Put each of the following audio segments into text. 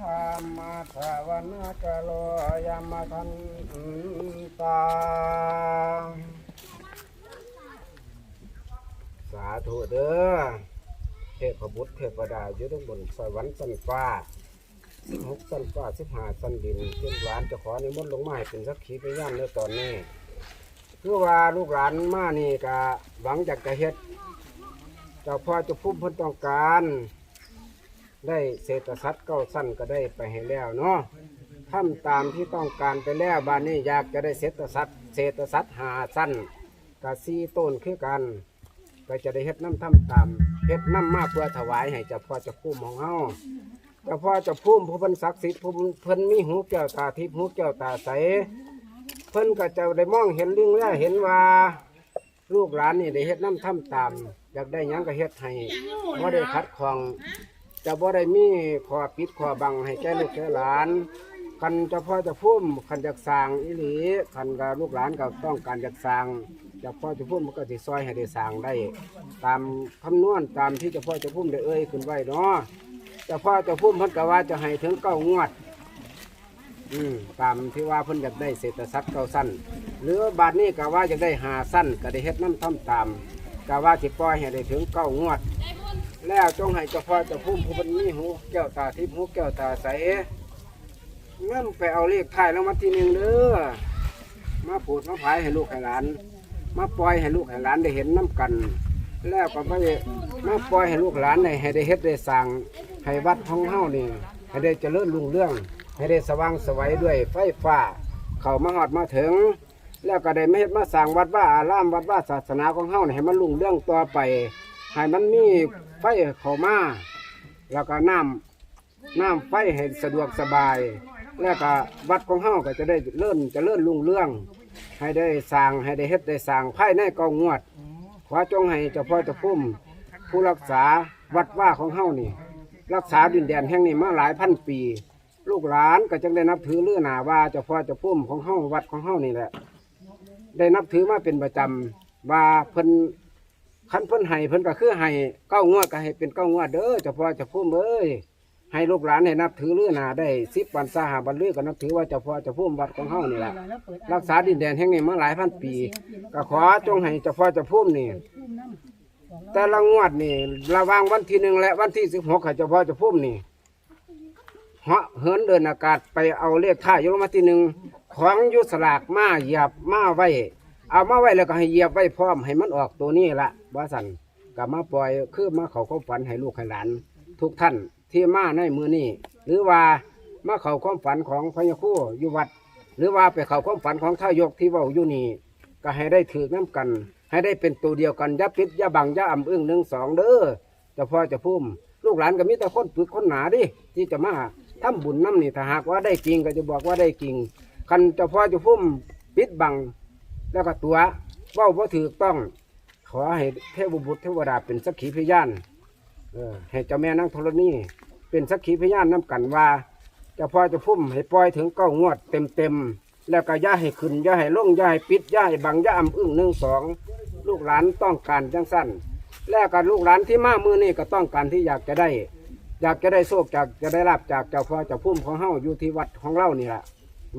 ธรรมะทวนากโลยามทันตา สาธุเด้อเทพบุตรเทพดาอยู่ทั้งบนสวรรค์สันฟ้าสิบหกสันฟ้าสิบห้าสันดินเจ้าหลานจะขอในมนต์ลงมาให้เป็นสักขีพยานในตอนนี้คือว่าลูกหลานมานี่กะหวังจากจะเฮ็ดเจ้าพ่อเจะพุ่มเพิ่นต้องการ ได้เศรษฐสัตว์เก้าสั้นก็ได้ไปให้แล้วเนาะทำตามที่ต้องการไปแล้วบ้านนี้อยากจะได้เศรษฐสัตว์เศรษฐสัตว์หาสั้นกะซีต้นคือกัน ก็จะได้เฮ็ดน้ำทำตามเฮ็ดน้ำมากเพื่อถวายให้เจ้าพ่อเจะพุ่มของเฮาเจ้าพ่อเจะพุ่มผู้เพิ่นศักดิ์สิทธิ์ผู้เพิ่นมีหูแก้วตาทิพย์หูแก้วตาใสเพิ่นก็จะได้มองเห็นเรื่องแล้วเห็นว่าลูกหลานนี่ได้เฮ็ดน้ำทำตาม อยากได้ยังก็เฮ็ดให้บ่ได้ขัดข้อง จะบ่ได้มีขอปิดขอบังให้แก่ลูกแก่หลานคันเฉพาะจะพุ่มคันอยากสร้างอีหลีคันกับลูกหลานก็ต้องการอยากสร้างเฉพาะจะพุ่มมันก็สิซอยให้ได้สร้างได้ ตามคำนวณตามที่เฉพาะจะพุ่มได้เอ่ยขึ้นไว้เนาะเฉพาะจะพุ่มเพิ่นก็ว่าจะให้ถึงเก้างวด อืมตามที่ว่าเพิ่นอยากได้เศรษฐทรัพย์เก้าสั้น หรือบาทนี้ก็ว่าจะได้หาสั้นก็ได้เฮ็ดน้ำทำตามก็ว่าสิปล่อยให้ได้ถึงเก้างวด แล้วจงให้เจ้าพ่อเจ้าพุ่มผู้เป็นมีหูแก้วตาทิพย์หูแก้วตาใสเงินไปเอาเลขท้ายแล้วมาทีหนึ่งเด้อมาปูดมาผายให้ลูกให้หลาน มาปล่อยให้ลูกให้หลานได้เห็นน้ำกัน แล้วก็ไปมาปล่อยให้ลูกหลานได้ให้ได้เฮ็ดได้สร้างให้วัดของเฮานี่ให้ได้เจริญรุ่งเรื่อง ให้ได้สว่างสวัยด้วยไฟฟ้า เข้ามาฮอดมาถึง แล้วก็ได้ไมาเฮ็ดมาสร้างวัดว่าอารามวัดว่าศาสนาของเฮานี่ให้มันรุ่งเรื่องต่อไป ให้มันมีไฟเข้ามาแล้วก็น้ำน้ำไฟให้สะดวกสบาย แล้วก็วัดของเฮาก็จะได้เลื่อนจะเลื่อนรุ่งเรื่อง ให้ได้สร้างให้ได้เฮ็ดได้สร้างภายในกองงวด ขอจงให้เจ้าพ่อเจ้าพุ่มผู้รักษาวัดว่าของเฮานี่ รักษาดินแดนแห่งนี้มาหลายพันปี ลูกหลานก็จึงได้นับถือเลื่อหนาว่าเจ้าพ่อเจ้าพุ่มของเฮาวัดของเฮานี่แหละ ได้นับถือมาเป็นประจำว่าเพิ่น คันเพิ่นให้เพิ่นก็คือให้เก้างวดก็ให้เป็นเก้างวดเด้อเจ้าพ่อเจ้าพุ่มเอ้ยให้ลูกหลานให้นับถือเลื่อหนาได้สิบวันสาหาบันลือก็นับถือว่าเจ้าพ่อเจ้าพุ่มวัดของเฮานี่แหละรักษาดินแดนแห่งนี้มาหลายพันปี ก็ขอจงให้เจ้าพ่อเจ้าพุ่มนี่แต่ละงวดนี่ระว่างวันที่หนึ่งและวันที่สิบหกให้เจ้าพ่อเจ้าพุ่มนี่เหาะเหินเดินอากาศไปเอาเลขท้ายอยู่ราที่หนึ่งของยุสลากมาเหยียบมาไว้ เอามาไว้แล้วก็ให้เหยียบไว้พร้อมให้มันออกตัวนี้ละ ว่าสันกับมาปล่อยคือมาเขาความฝันให้ลูกให้หลาน ทุกท่านที่มาในมือนี้หรือว่ามาเขาความฝันของพญาคู่อยู่วัด หรือว่าไปเขาความฝันของท่ายกที่ว่าอยู่นี่ก็ให้ได้ถือน้ำกัน ให้ได้เป็นตัวเดียวกันย่าปิดย่าบังย่าอ่ำอึ้งหนึ่งสองเด้อจะพ่อจะพุ่มลูกหลานก็มีแต่คนปึกคนหนาดิที่จะมาทำบุญน้ำนี่ถ้าหากว่าได้จริงก็จะบอกว่าได้จริงคันจ้าพ่อจะพุ่มปิดบัง แล้วก็ตัวเว่าว่าถือต้อง ขอให้เทพบุตรเทวดาเป็นสักขีพยานเออให้เจ้าแม่นางธรณีเป็นสักขีพยานน้กันว่าเจ้าพ่อเจะพุ่มให้ปล่อยถึงเก้างวดเต็มเต็มแล้วก็ย่าให้ขึ้นย่าให้ลงย่าให้ปิดย่าให้บังย่าอ่ำอึ้งหนึ่งสองลูกหลานต้องการจังสั้นแล้วก็ลูกหลานที่มามือนี่ก็ต้องการที่อยากจะได้ อยากจะได้โชคจากจะได้รับจากเจ้าพ่อเจ้าพุ่มของเฮาอยู่ที่วัดของเรานี่แหละ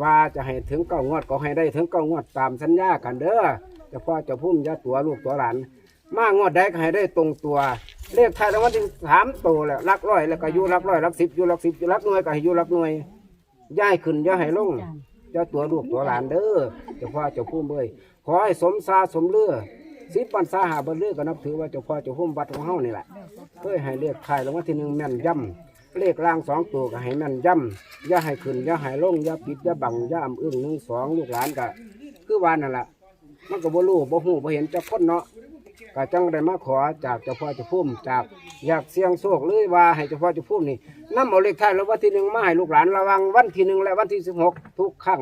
ว่าจะให้ถึงเก้างวดก็ให้ได้ถึงเก้างวดตามสัญญากันเด้อ เจ้าพ่อเจ้าพุ่มอยาตัวลูกตัวหลาน มากงวดได้ให้ได้ตรงตัว เลขไทยรางวัลที่สามโตแล้วลักร้อยแล้วก็อยู่ลักร้อยลักสิบอยู่ลักสิบอยู่ลักหน่วยก็ให้อยู่ลักหน่วยย้ายขึ้นย้ายให้ลงเจ้าตัวลูกตัวหลานเด้อเจ้าพ่อเจ้าพุ่มเอ้ยขอให้สมซาสมเลือสิบปันสาหาบันเลือก็นับถือว่าเจ้าพ่อเจ้าพุ่มวัดของเฮานี่แหละเพื่อให้เลขไทยรางวัลที่หนึ่งแม่นย่ำเลขล่างสองตัวก็ให้แม่นย่ำอย่าให้ขึ้นอย่าให้ลงอย่าปิดอย่าบังอย่าอ่ำอึ้งหนึ่งสองลูกหลานก็คือวานั่นแหละ มันก็บ่รู้บ่ฮู้บ่เห็นจ้าคนเนาะก็จังได้มาขอจากเจ้าพ่อเจ้าพุ่มจากอยากเสียงโชคหรือว่าให้เจ้าพ่อเจ้าพุ่มนี่นํเอาเลขท้ายแล้ววันที่หนึ่งมาให้ลูกหลานระวังวันที่หนึ่งและวันที่สิบหกทุกครั้ง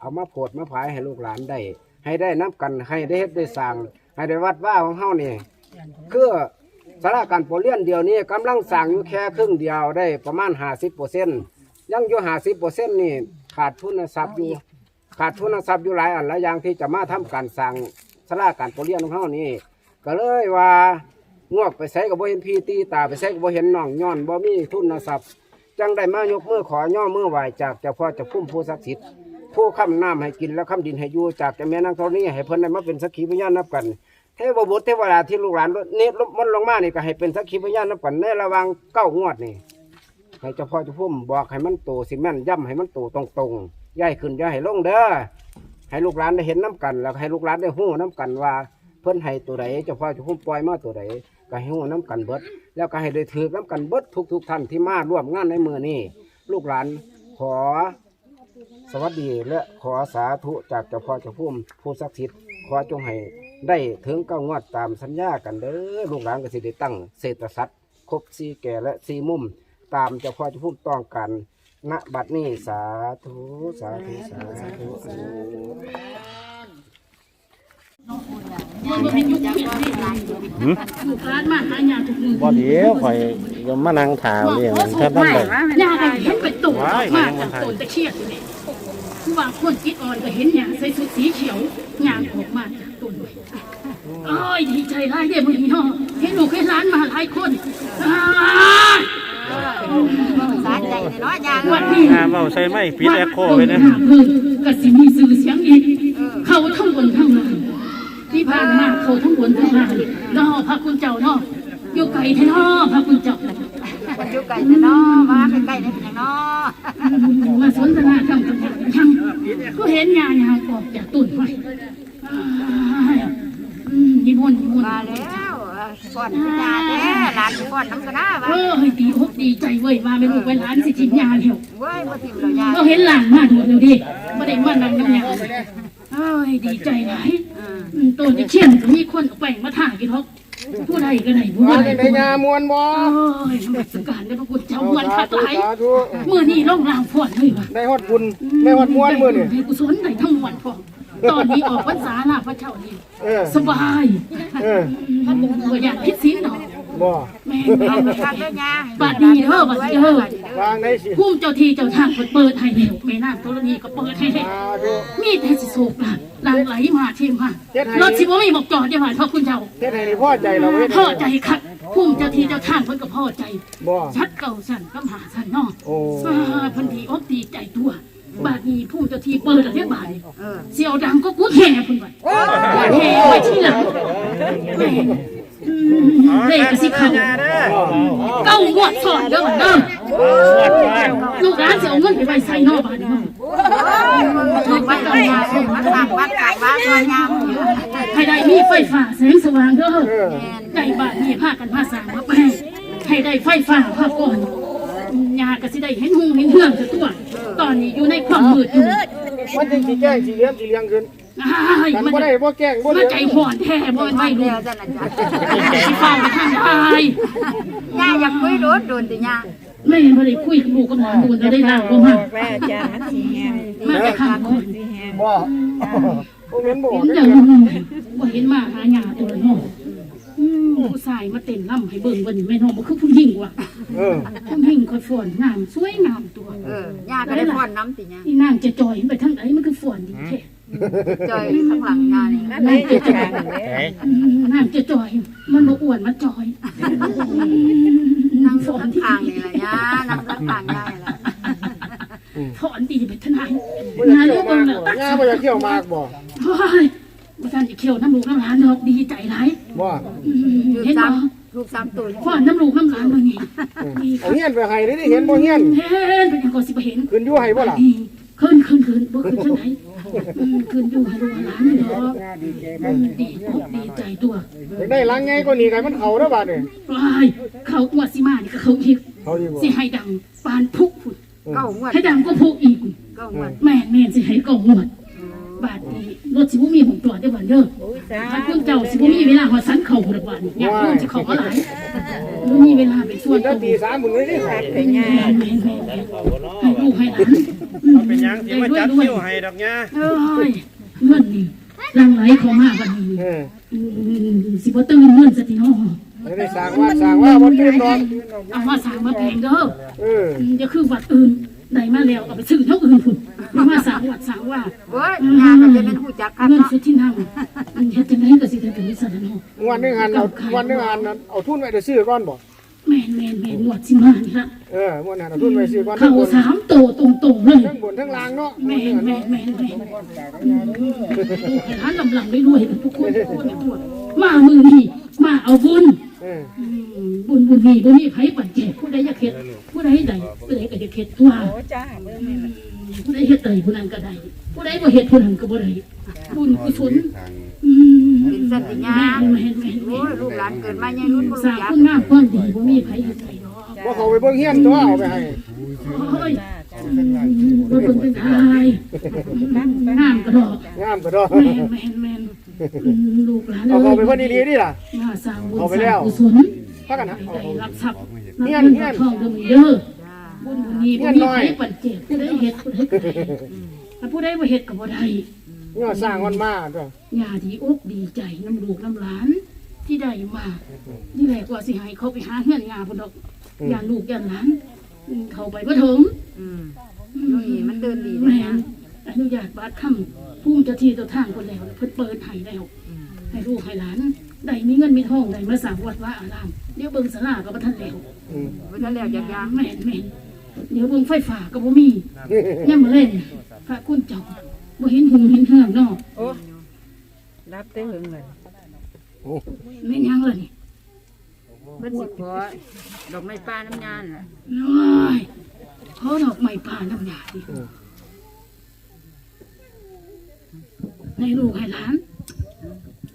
เอามาโผดมาผายให้ลูกหลานได้ ให้ได้นับกันให้ได้เฮ็ดได้สั่งให้ได้วัดว่าของเฮานี่คือสาราการปรเลียนเดียวนี้กำลังสั่งอยู่แค่ครึ่งเดียวได้ประมาณห้าสิบเปอร์เซ็นต์ยังอยู่ห้าสิบเปอร์เซ็นต์นี่ขาดทุนทรัพย์อยู่ ขาดทุนทรัพย์อยู่หลายอันหลายอย่างที่จะมาทำการสั่งสาราการปรเลียนของเฮานี่ก็เลยว่างวกไปใส่กับบ่เห็นพี่ตีตาไปใส่กับบ่เห็นน้องย้อนบ่มีทุนทรัพย์จังได้มายกมือขอย่อมือไหวจากเจ้าพ่อจ้าพุ่มผู้ศักดิ์สิทธิ์ผู้ค้ำน้ำให้กินและค้ำดินให้อยู่จากจ้าแม่นางธรณีให้เพิ่นได้มาเป็นสักขีพยานนับกันเทวบุตรเทวดาที่ลูกหลานนี่มันลงมานี่ก็ให้เป็นสักขีพยานนับกันในระว่างเก้างวดนี่ให้เจ้าพ่อเจ้าพุ่มบอกให้มันโตสิแม่นย่ำให้มันโตตรงๆ ย่าให้ขึ้นย่าให้ลงเด้อให้ลูกหลานได้เห็นน้กัน แล้วก็ให้ลูกหลานได้หู้น้กันว่า เพิ่นให้ตัวใดเจ้าพ่อเจ้าพุ่มปล่อยมาตัวใดก็ให้หู้น้กันเบิด แล้วก็ให้ได้ถือน้กันเบิดทุกๆท่านที่มาร่วมงานในมือนี้ลูกหลานขอ สวัสดีและขอสาธุจากเจ้าพ่อเจ้าพุ่มผู้ศักดิ์สิทธิ์ขอจงให้ได้ถึงเก้างวดตามสัญญากันเด้อลูกหลานก็สิได้ตั้งเศรษฐสัตว์ครบสี่แก่และสี่มุม ตามเจ้าพ่อเจ้าพุ่มต้องกัน ณบัดนี้สาธุสาธุสาธุสาธุร้านมาหายาทุกมือบ่เดี๋ยวข่อยยังมานั่งถามเรื่องมันแค่นั้นเลยยาก็เห็นเป็นตุ่มมากจากต้นตะเคียนอยู่นี่ผู้บางคนจิตอ่อนก็เห็นยาใส่ชุดสีเขียวยางออกมาจากต้นอ้อยดีใจร้ายเด้มื้อนี้เนาะเห็นลูกเห็นหลานมาหลายคนอ้าย สาใจเนาะยางวันนี้อ่าเว้าใส่ไม่ปิดแอคโคไว้นะเพิ่นก็สิมีสื่อเสียงอีกเขาทั้งบนทั้งล่างที่ผ่านมาเขาทั้งบนทั้งล่างเนาะพระคุณเจ้าเนาะอยู่ไกลแท้เนาะพระคุณเจ้าคนอยู่ไกลแต่เนาะมาใกล้ๆนี่เป็นยังเนาะมาสนทนาธรรมกันยังก็เห็นงานยางออกจากตุ่นไปนิมนต์นิมนต์มาแล้วก่อนสิยาเด้หลานก่อนน้ำกระนาเอว่าอ ยมาไม่รู้ไปร้านสิทิมยาเดียวเว้ยบ่ทิมเรายาก็เห็นหลานมาดูดูดิไม่ได้มานั่งน้ำยาเอ้ยดีใจหลายตัวจะเชี่ยนก็มีคนเอาแป้งมาถ่ายกินฮอกผู้ใดก็ได้ผู้ว่าใดจังไดงามวนบ่โอ้ยนมัสการได้พระคุณเจ้าวันทักหลายสาธุเมื่อนี้ล่องรางพอดเลยวะได้ฮอดบุญได้ฮอดมวนมื้อนี่ให้กุศลได้ทั้งวันพอตอนนี้ออกพรรษาลาพระเจ้านี่เออสบายเออบ่อยากพิษสินดอก บ่แม่เอาทางเด้อยาบาดนี้เด้อบาดนี้เด้อวางได้สิภูมิเจ้าที่เจ้าทางเปิดเปิดให้แล้วแม่นางธรณีก็เปิดให้แล้วสาธุมีแต่สิโศกหลานหลังไหลมาเที่มารถสิบ่มีบอกจอดได้ว่าพระคุณเจ้าเฮ็ดให้นี่พอใจเราเฮ็ดพอใจคักภูมิเจ้าที่เจ้าทางเพิ่นก็พอใจบ่ชัดเก่าสั่นกำหาสั่นเนาะโอ้อ่าเพันธีอกดีใจตัวบาดนี้ผู้เจ้าที่เปิดแล้วเรียกบาดนี้เออเสียวดังก็กูแห่พุ่นไปกูแห่ไว้ที่หลังแม่อืม เลขก็สิเขาเก้างวดสอนเด้อบัดเด้อลูกหลานสิเอาเงินไปไว้ใส่นอกบานี้มั้งถูกวัดเก่ายาถูกวัดต่างวัดต่างวัดซอยยามให้ได้มีไฟฟ้าแสงสว่างเด้อได้บาดนี้พากันพาสางมาแป้งให้ได้ไฟฟ้าพาก่อนยาก็สิได้เห็นหุงเห็นเฮืองซะตัว ตอนนี้อยู่ในความมืดอยู่มันจึงสิแจ้งสิเลี้ยงสิเลี้ยงขึ้น อ้ายกันมันบ่ได้บ่แกล้งบ่มันเลี้ยงใจห่อนแท้บ่เป็นไฟเดีดูยวจันน่ะจ้ะสิฟ้าไปทางใดยาอยากคุยโดนโดนติยาไม่บ่ได้คุยกับลูกกับหลานดูนได้ลาวบ่มามาแต่ข้างคนบ่บ่แม่นบ่เห็นจังบ่เห็นมาหาหญ้าตัวเนาะอืมผู้ชายมาเต้นล่ำให้เบิ่งบ่นี่แม่น้องบ่คือผู้หญิงว่ะเออผู้หญิงค่อยฟ้อนงามสวยงามตัว เออยาก็ได้พ่อนน้ำติยาอีนางจะจอยไปทางไหนมันคือฟ้อนดีแท้ จอยข้างหลังยานี่นางจะจอยอืมนางจะจอย มันบ่อ้วนมันจอย นั่งฟ้อนที่ข้างๆนี่แหละยานั่งข้างๆยานี่แหละถอนดีไปทนายบ่อยากนายเที่ยวเบิ่มางกแล้วบ่ตักย่าบ่อยากเที่ยวมากบ่โอ้ยบ่ทันจะเคี่ยวน้ำลูกน้ำหลานดอกดีใจหลายบ่อืมลูกเห็นสาบ่มลูกสามตัวฟ้อนน้ำลูกน้ำหลานเบิ่งนี่ดีเอาเฮียนไปให้ได้เห็นบ่เฮียนเห็นเป็นหยังก็สิบ่เห็นขึ้นอยู่ให้บ่ล่ะดีขึ้นขึ้นขึ้นบ่ขึ้นจังไหน อืมขึ้นอยู่ให้ลูกหลานนี่ดอกอืมดีอกดีใจตัวอยากได้หลังไงก็นี่ไงมันเข้าเด้อบาดนี่ว้ายเขาอวดสิมานี่ก็เขาอีกเขาดีบ่สิให้ดังปานพุกพุ่นเก้างวดให้ดังก็พุกอีกพุ่นเก้างวดแม่นแม่นสิให้ก่องวดบาดนี้รถสิบ่มีของจอดได้บ่เด้อถ้าคุณเจ้าสิบ่มีเวลาว่าสันเข้าดอกบาดนี้อยากรู้สิเข้ามาหลายบ่มีเวลาไปส่วนจะตัวตีสามมึงเลยดิแม่นแม่นแม่นแม่นให้ลูกให้หลาน อืมเป็นหยังสิมาจัดคิวให้ดอกหญ้าเอ้ยเงินนี่หลังไหลเข้ามาบัดนี้เอออืมสิบ่ตื่นเงินซะทีเนาะจะได้สร้างว่าสร้างว่าบ่ตื่นนอนเอามาสร้างมาแพงเด้อเอออืมจะคือวัดอื่นได้มาแล้วเอาไปซื้อเท่าอื่นพุ่นเอามาสร้างวัดสร้างว่าเว้ยยาก็จะเป็นผู้จักครับเงินเนาะสุดที่นั่งเฮ็ดจังไดก็สิได้เป็นนิสัยเนาะวันหนึงหันเอาวันหนึงหันเอาทุนไว้จะซื้อก่อนบ่ แม่นแม่นแม่นหวดสิมานี่ละเออมวนหันเอาทุนไปซื้อก่อนเข้าทั้งบนสามโตตรงๆเลยทั้งบนทั้งล่างเนาะแม่นแม่นแม่นแม่นร้านลำลังได้รวยกันทุกคนทุกคนทุกคนมามือนี่มาเอาบุญเอออืมบุญบุญนี่บุญนี่ไผปัจเจกผู้ใดอยากเฮ็ดผู้ใดใดผู้ใดก็อยากเฮ็ดตัว โอ้จ้าเบิ่งนี่ล่ะผู้ใดเฮ็ดใดผู้นั้นก็ได้ผู้ใดบ่เฮ็ดผู้นั้นก็บ่ได้บุญกุศลอืม เป็นสัตว์ญาแม่นแม่นแม่นโอ้ยลูกหลานเกิดมายังรุ่นบ่สรู้ร้างจักคุณงามความดีบ่มีไผเฮ็ดได้ดอกว่าเขาไปเบิ่งเฮียนตัวเอาไปให้โอ้ยบ่เบิ่งเป็นอายงามกระดอกงามก็ดอกแม่นแม่นแม่นอืมลูกหลานเอาเอ้เขายไปเพิ่นดีๆดิล่ะ มาสร้างบุญเอาไปสแล้ร้างว กุศลพากันนะเอาได้เอารับทรัพย์เฮียรับนเงินเฮียรับนทองเด้อเด้อจ้าบุญบุญนี้บ่มีไผปัจเจกผู้ใดเฮ็ดผู้ใดก็ได้ถ้าผู้ใดบ่เฮ็ดก็บ่ได้ เนี่ยสร้างมันมาตัวย่าดีอกดีใจน้ำลูกน้ำหลาน ที่ได้มานี่แหละกว่าสิให้เขาไปหาเฮือนงาพุ่นดอกย่านลูกย่านหลานอืมเขาไปบ่ถึงอืมนี่มันเดินดีนะแม่นอนุญาตบาดค่ำภูมิเจ้าที่เจ้าทางคนแล้วเพิ่นเปิดให้แล้วให้ลูกให้หลานได้มีเงินมีทองได้มาสร้างวัดว่าอารามเดี๋ยวเบิ่งศาลาก็บ่ทันแล้วอืมบ่ทันแล้วจักอย่างแม่นแม่นเดี๋ยวเบิ่งไฟฟ้าก็บ่มียังมาเล่นพระคุณเจ้า บ่เห็นหุงเห็นเฮืองเนาะโอ้รับแต่หึงเลยแม่นยังล่ะนี่เพิ่นสิขอดอกไม้ป่าน้ำยานล่ะน้อยขอดอกไม้ป่าน้ำยาดิให้ลูกให้หลาน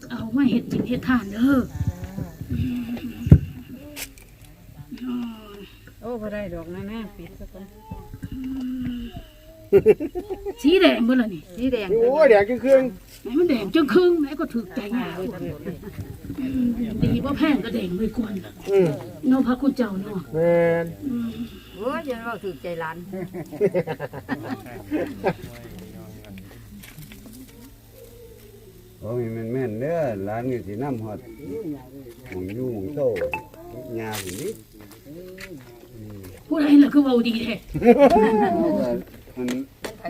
เอาไว้เฮ็ดกินเฮ็ดทานเด้ออืมน้อยโอ้บ่ได้ดอกนะแม่ปิดซะก่อน สีแดงเบิ่ล่ะนี่สีแดงโอ้ยเดี๋ยวกินเครื่องไหนมันแดงจังครึ่งไหนก็ถูกใจงามอืมดีบ่แพงก็แดงไว้ก่อนอืมเนาะพระคุณเจ้าเนาะแม่นอืมโอ้ยยันว่าถูกใจหลานโอ้ยมันแม่นเด้อร้านนี่สิน้ำฮอดหมองอยู่หมองโตยาสินี้ผู้ใดล่ะคือเว้าดีแท้ มัน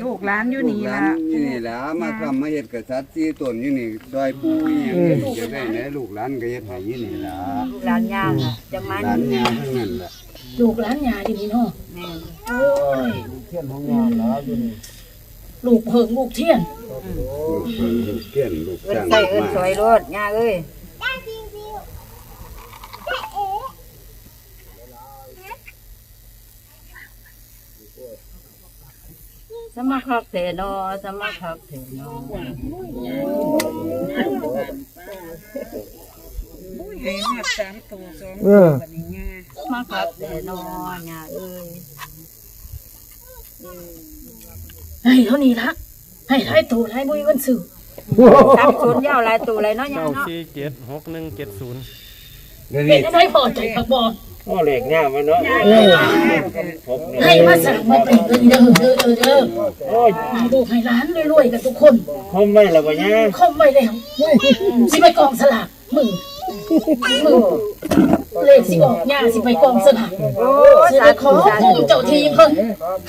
ลูกหลานอยู่นี่ลูกหลาล่ะนอยู่นี่ล่ะมาทำมาเฮ็ดกษัตริย์สี่ต้นอยู่นี่ซอยปู่อีหยังนี่จะได้แหน่ลูกหลานก็เฮ็ดให้อยู่นี่ล่ะลูกหลานย่างอะจังมาหลานยาทั้งนั้นล่ะลูกหลานยาอยู่นี่เนาะแม่นโอ้ยเทียนของงานแล้วอยู่นี่ลูกเพิงลูกเทียนลูกเพิ่นลูกเกี้ยนลูกเอิ้นจ้างใส่เอิ้นมาสวยรถย่าเอ้ย สมัครคักเถนอสมัครคักเถนอเออสมัครคักเถนอย่าเอ้ยให้เท่านี้ละให้หลายตัวหลายบ่มีวันซื้อตับสนยาวหลายตัวหลายเนาะย่าเก้าเนาะสี่เจ็ดหกหนึ่งเจ็ดศูนย์เดี๋ยวเป็นี้นได้พอใจคักบ่ โอ้เหล็กเนี่ยมันเนาะให้มาสั่งมาเป็นเงินเด้อเด้อเด้อเด้อให้ลูกให้หลานรวยๆกันทุกคนคมไม่ละวะเนี่ยคมไว้แล้วสิไปกองสลากมือมือเลขสิออกย่าสิไปกองสลากโอ้สิไปขอภูมิเจ้าที่เพิ่น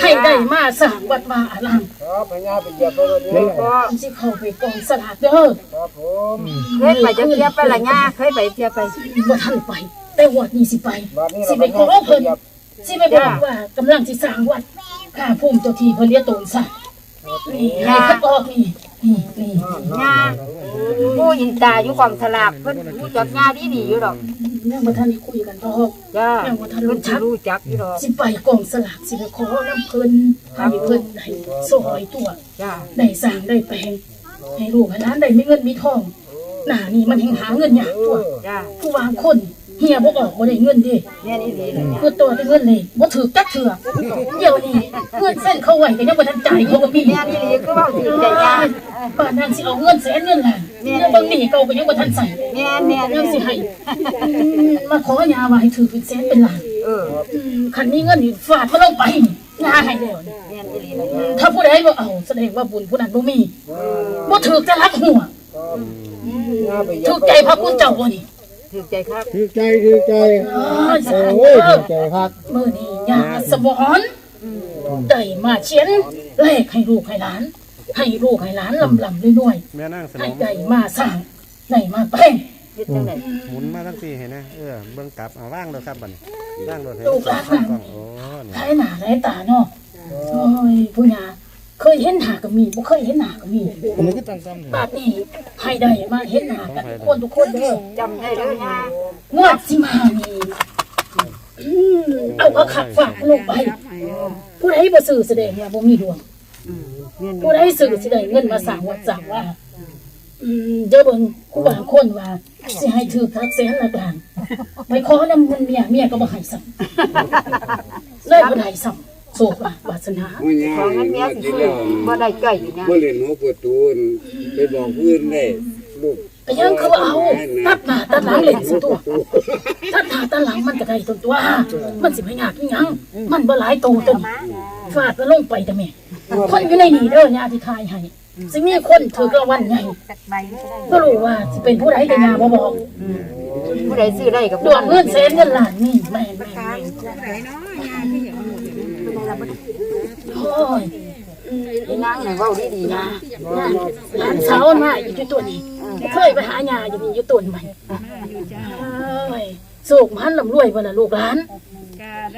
ให้ได้มาสร้างวัดวาอารามครับพญาไปเหยียบไปเลยเด้อก็สิเข้าไปกองสลากเด้อครับผมเคยไปจะเทียบไปละย่าเคยไปเทียบไปบ่ทันไป แต่วัดนี้สิไปบัดนี้สิเราไปขอเพิ่นสิไปบอกว่ากำลังสิสร้างวัดข้าภูมิเจ้าที่เพิ่นเรียกตนซะนี่ให้คัดออกนี่นี่นี่ย่าผู้ยินตาอยู่กองสลากเพิ่นรู้จักย่าดีดีอยู่ดอกยังบ่ทันได้คุยกันดอกจ้ายังบ่ทันรู้เพิ่นจัสิกรู้จักอยู่ดอกสิไปกองสลากสิไปขอน้ำเพิ่นให้เพิ่นได้ซอยตัว จ้าได้สร้างได้แปลงให้ลูกให้หลานได้มีเงินมีทองหน้านี่มันแห่งหาเงินยากตัวจ้าผู้วางคน เฮียบ่ออกบ่ได้เงินเด้แม่นี่ดีเลยคือตัวได้เงินเลยบ่ถือจักเถื่อเดี๋ยวนี้เงินเส้นเขาไว้ก็ยังบ่ทันจ่ายเขาก็มีแม่นี่ดีคือเว้าถึงใจย่าป่านนั้นสิเอาเงินแสนเงินล้านเนี่ยบางทีเขาก็ยังบ่ทันใส่แม่แม่ยังสิให้อืมมาขอยาว่าให้ถือเป็นแสนเป็นล้านเอออืมคันมีเงินนี่ฟาดมาลงไปยาให้แล้วนี่แม่นี่ดีเลยอืมถ้าผู้ใดบ่เอาแสดงว่าบุญผู้นั้นบ่มีบ่ถือจะรักหัวพญาไปเหยียถูบกใจพระคุณเจ้าบ่นี่ ถึงใจครับถือใจถือใจอ๋อสาธุโอ้ยถือใจครับมื้อนี้ยาสมอนได้มาเขียนเลขให้ลูกให้หลาน ให้ลูกให้หลานลำลำด้วย แม่นั่งสนให้มได้มาสร้างได้มาแป้งเฮ็ดจังได๋หมุนมาทั้งสี่เห็นไหมเออเบื้องกลับเอาว่างเลยครับบัดนี้ว่างเลยเห็นลูกหลานกล้องโอ้นี่หลายหน้าหลายตาเนาะโอ้ยผู้หญา เคยเห็นหน้าก็มีบ่เคยเห็นหน้าก็มีบาดนี้ให้ได้มาเห็นหน้ากันทุกคนทุกคนเด้อจำได้เด้อยางวดสิมานี่อืมเอาเอาขัดฝากลงไปผู้ใดบ่ซื้อแสดงว่าบ่มีดวงเงินผู้ใดซื้อสิได้เงินมาสร้างวัดสร้างว่าอืมเดี๋ยวเบิ่งผู้บางคนว่าสิให้ถือคักแสนละบาทไปขอนำเงินเมียเมียก็บ่ให้ซ้ำเลยบ่ได้ซ้ำ โศกว่าวาสนามื้อยาของเงินเมียสิซื้อบ่ได้จ้อยอยู่นะบ่เล่นหัวประตูนไปบอกเพื่อนได้ลูกไปยังคือว่าเอาตัดหน้าตัดหลังเล่นซะตัวตัดหน้าตัดหลังมันก็ได้ตัวตัว มันสิบ่ยากอีหยังมันบ่หลายโตตัวนี้ฟาดแล้วลงไปแต่แม่คนอยู่ในนี่เด้อยาที่ทายให้สิมีคนถือกรางวัลใหญ่ใบก็ได้ก็รู้ว่าสิเป็นผู้ใดแต่ยาบ่บอกผู้ใดซื้อได้กับดวงเงินแสนเงินล้านนี่แม่นแม่นแม่นโอ้ ยอีนางนี่เว้าดีๆนะหลานสาวมาอยู่ที่ตัวนี้เคยไปหายาอยู่นี่อยู่ต้นใหม่เอ้ยโศกมันลำรวยบ่ล่ะลูกหลาน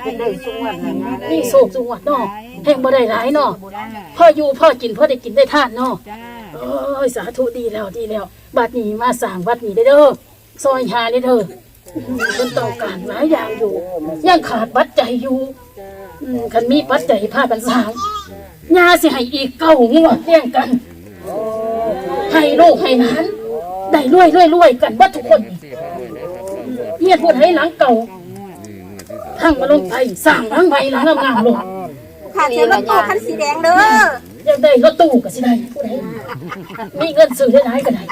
เป็นได้สวรรค์นะนี่โศกจังหวัดเนาะแห่งบ่ได้หลายเนาะพ่ออยู่พ่อกินพ่อได้กินได้ทานเนาะโอ้ยสาธุดีแล้วดีแล้วบัดนี้มาสร้างวัดนี้ได้เด้อซอยหาได้เด้อมันต้องการหลายอย่างอยู่ยังขาดปัจจัยอยู่ อืมคันมีปัจจัยพากันสร้างยาสิให้อีกเก้างวดเรียงกัน ให้ลูกให้หลานได้รวยรวยรวยกันเบัดทุกคนเฮียพูดให้หลังเก่าทั้งมาลงไปสร้างหลังใหม่หลังงามๆลงค่าเสียรถตู้คันสีแดงเด้ออยากได้รถตู้ก็สิได้ผู้ใดมีเงินซื้อได้หลายก็ได้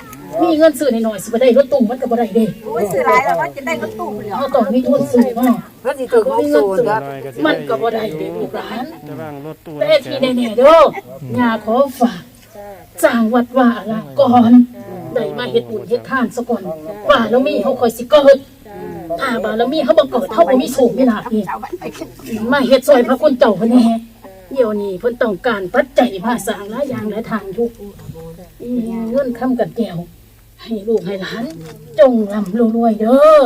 มีเงินซื้อน้อยๆสิบ่ได้รถตู้มันก็บ่ได้เด้โอ้ยซื้อหลายแล้วว่าจะได้รถตู้เดียวเฮาต้องมีทุนซื้อเนาะรถสิถึงมีเงิน60ซื้อครับน้อยก็สิมันก็บ่ได้เด้ลูกหลานจะว่างรถตู้แต่ที่แน่ๆเด้อย่าขอฝากสร้างวัดว่าละก่อนได้มาเฮ็ดบุญเฮ็ดทานซะก่อนว่าแล้วมีเฮาค่อยสิเกิดถ้าบารมีเฮาบ่เกิดเฮาบ่มีโชคมีลาภนี่เอาบัตรไปขึ้นมาเฮ็ดซอยพระคุณเจ้าเพิ่นแน่เดี๋ยวนี้เพิ่นต้องการปัจจัยมาสร้างหลายอย่างหลายทางทุกอืมเงินคำกับแก้ว ให้ลูกให้หลานจงร่ำรวยๆเด้อ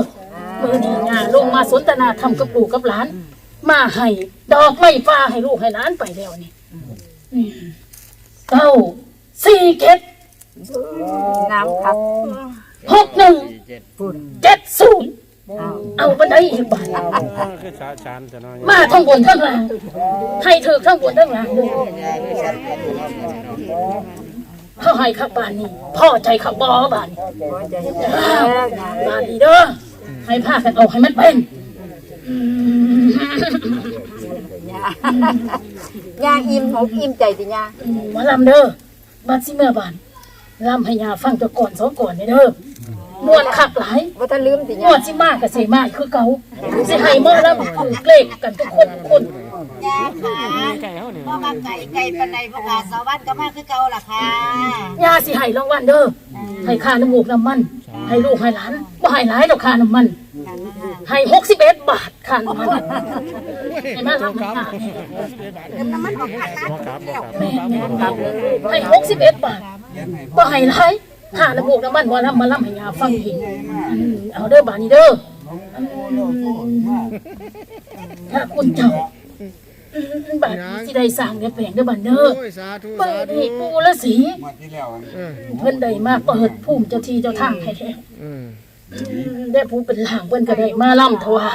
มื้อนี้งาลงมาสนทนาธรรมกับลูกกับหลาน มาให้ดอกไม้ฟ้าให้ลูกให้หลานไปแล้วนี่อืมเก้าสี่เจ็ดน้ำครับหกหนึ่งเจ็ดศูนย์เอาบันไดอีกบาทโอ้คือสาชานจะน้อยมาทั้งบนทั้งล่างให้ถือทั้งบนทั้งล่าง เลยเขาให้ขับบานนี้พ่อใจขับบอบานนี้บานนี้เด้อให้ผ้ากันเอาให้มันเป็นอืมยางอิ่มหกอิ่มใจติยาหมาลำเด้อบานสิเมื่อบานลำให้ยาฟังตัวก่อนสองก่อนเด้อมวนคักหลายบ่ทันลืมติงยาวดสิมากกับเสมาคือเก่าสิให้เมื่อแล้วถูกเลขกันทุกคนทุกคน ยาค่ะพ่อมาไก่ไก่ปันใดประกาศสวัสดิ์ก็มาคือเก่าล่ะค่ะยาสิให้รางวัลเด้อให้ค่าน้ำมูกน้ำมัน ให้ลูกให้หลานบ่ให้หลายดอกค่าน้ำมัน ให้หกสิบเอ็ดบาทค่าน้ำมันให้มารับค่าบ่ครับบ่ครับแม่แม่ครับให้หกสิบเอ็ดบาทบ่ให้หลายค่าน้ำมูกน้ำมันบ่รับมารับให้ยาฟังอีกอืมเอาเด้อบาทนี้เด้ออืมถ้าคุณเจ้าอืม บาทนี้สิได้สร้างเดี๋ยวแปลงเด้อบันเด้อโอ้ยสาธุเปิสาดธุให้ปูและสีงวดที่แล้วอันเพิ่นได้มาเปิดภูมิเจ้าที่เจ้าทางให้แล้วอืมได้ผู้เป็นหลางเพิ่นก็ได้มาล่ำถวาย